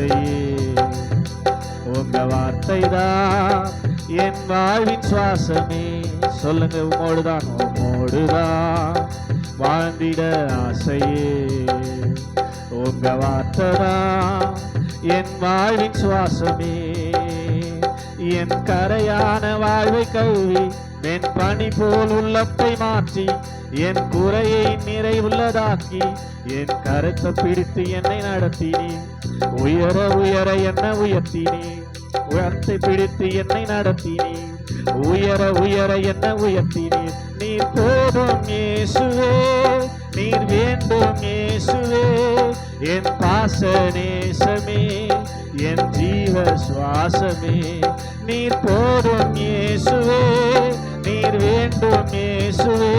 இசையே உங்க வார்த்தை தான் என் வாழ்வின் சுவாசமே. சொல்லுங்க உமோடுதான் உமோடுதான் வாழ்ந்திட ஆசையே. உங்க வார்த்தை தான் என் வாழ்வின் சுவாசமே. என் கரையான வாழ்வை கல்வி என் பனி போல் உள்ளத்தை மாற்றி என் குறையை நிறைவுள்ளதாக்கி என் கருத்தை பிடித்து என்னை நடத்தினே. உயர உயர என்ன உயர்த்தினே. உயரத்தை பிடித்து என்னை நடத்தினே. உயர உயர என்ன உயர்த்தினே. நீர் போதும் இயேசுவே நீர் வேண்டும் இயேசுவே. என் பாச நேசமே என் ஜீவ சுவாசமே. நீர் போதும் இயேசுவே நீர் வேண்டும் இயேசுவே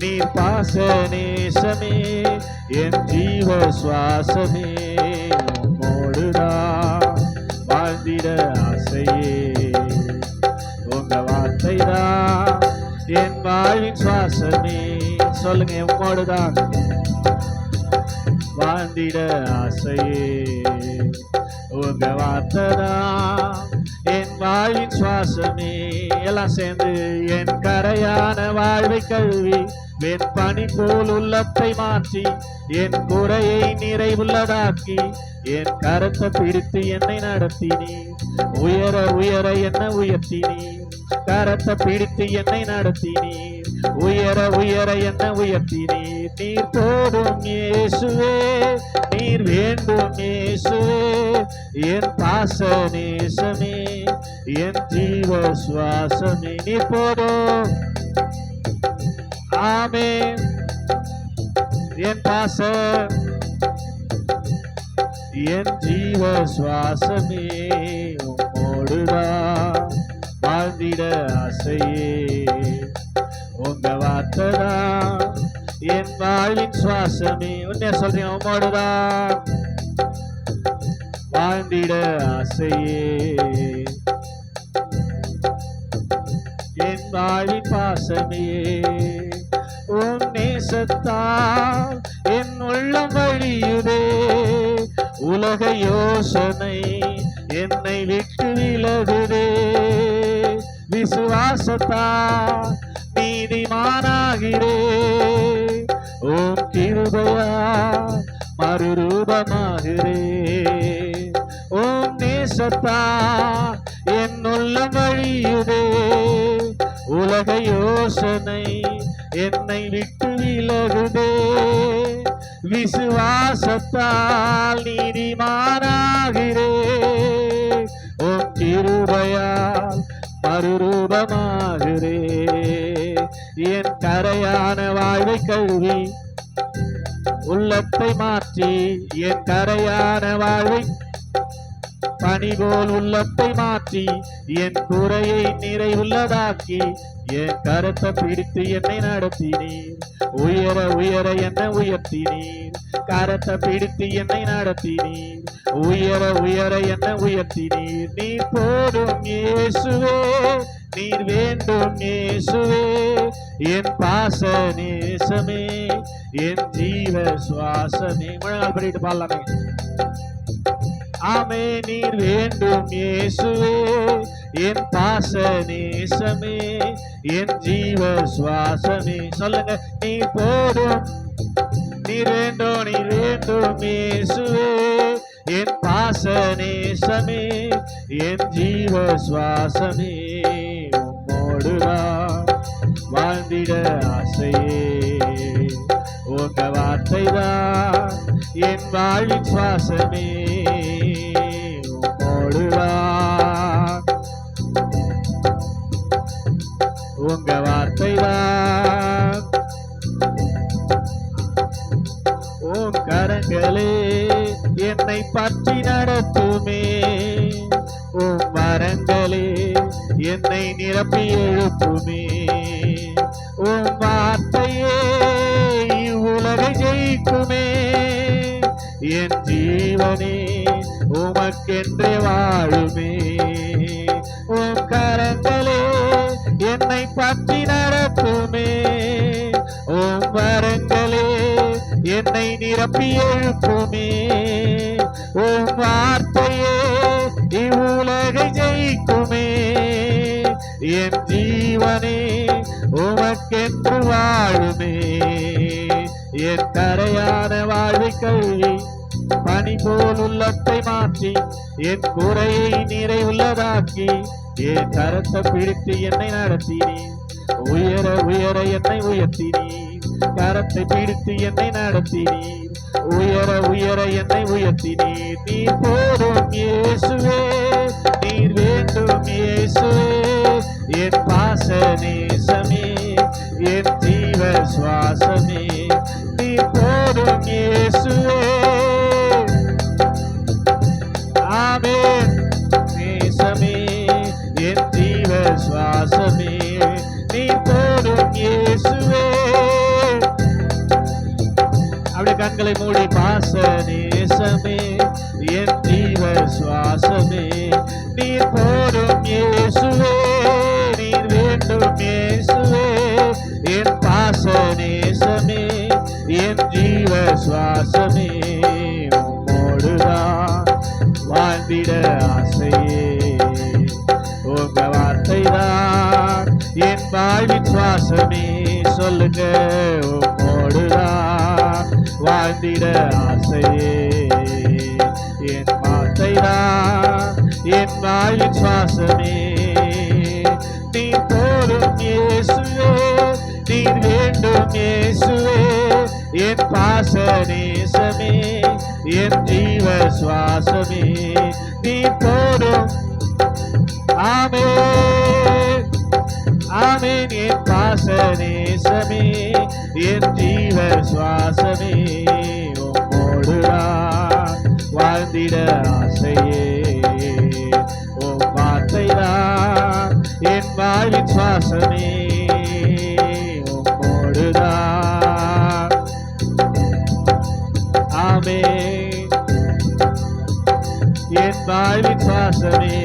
நீர் பாச நேசமே. என் ஜீவ சுவாசமே. உம்மோடுதான் வாழ்ந்திட ஆசையே. உங்க வார்த்தை தான் என் வாழ்வின் சுவாசமே. சொல்லுங்க உம்மோடுதான் வாழ்ந்திட ஆசையே. உங்க வார்த்தை தான் என் வாழ்வின் சுவாசமே எல்லாம் சேர்ந்து என் கரையான வாழ்வை கழுவி என் பனி போல் உள்ளத்தை மாற்றி என் குறையை நிறைவுள்ளதாக்கி என் கரத்தை பிடித்து என்னை நடத்தினி. உயர உயர என்ன உயர்த்தினி? கரத்தை பிடித்து என்னை நடத்தினி. உயர உயர என்ன உயர்த்தினி நீர் போடும் இயேசுவே நீர் வேண்டும் இயேசுவே. என் பாச நேசமே என் ஜீவ சுவாசமே நீ போதும் ஆமே என் பாச என் ஜீவ சுவாசமே உம்மோடுதான் வாழ்ந்திட ஆசையே. உங்க வார்த்தைதான் என் வாழ்வின் சுவாசமே உன்னே சொல்றேன் உமோடுதான் வாழ்ந்திட ஆசையே. என் வாழ்வின் பாசமே உன் நேசத்தால் என் உள்ளம் வழியுதே. உலக யோசனை என்னை விட்டு விலகுதே. விசுவாசத்தா நானாகிறே ஓம் கிருபையா மறுரூபமாகிறே. ஓம் நேசத்தா என் உள்ளம் வழியுதே. உலக யோசனை என்னை விட்டு விலகுதே. விசுவாசத்தால் நீதிமானாகிறே. ஓம் கிருபையால் மறுரூபமாகிறே. என் கரையான வாழ்வை கழுவி உள்ளத்தை மாற்றி என் கரையான வாழ்வை பனிபோல் உள்ளத்தை மாற்றி என் குறையை நிறைவுள்ளதாக்கி என் கருத்தை பிடித்து என்னை நடத்தினீர். உயர உயர என்ன உயர்த்தினீர். கரத்தை பிடித்து என்னை நடத்தினீர். உயர உயர என்ன உயர்த்தினீர். நீ போடும் இயேசுவே. நீர் வேண்டும் இயேசுவே. என் பாச நேசமே என் ஜீவ சுவாசமே. முழங்கால் பண்ணிட்டு பாடலாமே. ஆமே நீர் வேண்டும் இயேசுவே. என் பாச நேசமே என் ஜீவ சுவாசமே. சொல்லுங்க நீர் போதும். நீர் வேண்டும் நீர் வேண்டும் இயேசுவே. என் பாச நேசமே என் ஜீவ சுவாசமே உம்மோடுதான் வாழ்ந்திட ஆசையே. உங்க வார்த்தை தான் என் வாழ்வின் சுவாசமே. உம்மோடுதான் உங்க வார்த்தை தான். உன் கரங்களே என்னை பற்றி நடத்துமே. உன் மரங்களே என்னை நிரப்பி எழுப்புமே. உன் வார்த்தையே இவ்வுலகை ஜெயிக்குமே. என் ஜீவனே உமக்கென்றே வாழுமே. உன் கரங்களே என்னை பற்றி நடத்துமே. உன் வரங்களே என்னை நிரப்பி எழுப்புமே. ஓ வார்த்தையே இவ்வுலகை ஜெயிக்குமே. என் ஜீவனே உமக்கென்று வாழுமே. என் கரையான வாழ்வை கல்வி பனி போல் உள்ளத்தை மாற்றி என் குறையை நிறைவுள்ளதாக்கி என் கரத்தை பிடித்து என்னை நடத்தினே. உயர உயர என்னை உயர்த்தினீர் கரத்தை பிடித்து என்னை நடத்தினீர் உயர உயர என்னை உயர்த்தினீர் நீர் போதும் இயேசுவே நீர் வேண்டும் இயேசுவே. என் பாச நேசமே என் ஜீவ சுவாசமே. கண்களை மூடி பாச நேசமே என் ஜீவ சுவாசமே. நீர் போதும் இயேசுவே நீர் வேண்டும் இயேசுவே. என் பாச நேசமே என் ஜீவ சுவாசமே. உம்மோடுதான் வாழ்ந்திட ஆசையே. உங்க வார்த்தை தான் என் வாழ்வின் சுவாசமே. சொல்லுங்க வாழ்ந்திட ஆசையே. என் வார்த்தைதான் என் வாயின் சுவாசமே. நீ போரும் இயேசுவே நீ வேண்டும் இயேசுவே. என் பாச நேசமே என் ஜீவ சுவாசமே. நீ போதும். ஆமே ஆமேன் என் பாச நேசமே என் ஜீவ சுவாசமே உம்மோடுதான் வாழ்ந்திட ஆசையே. உம் வார்த்தைதான் என் வாழ்வின் சுவாசமே. உம்மோடுதான் ஆமே என் வாழ்வின் சுவாசமே.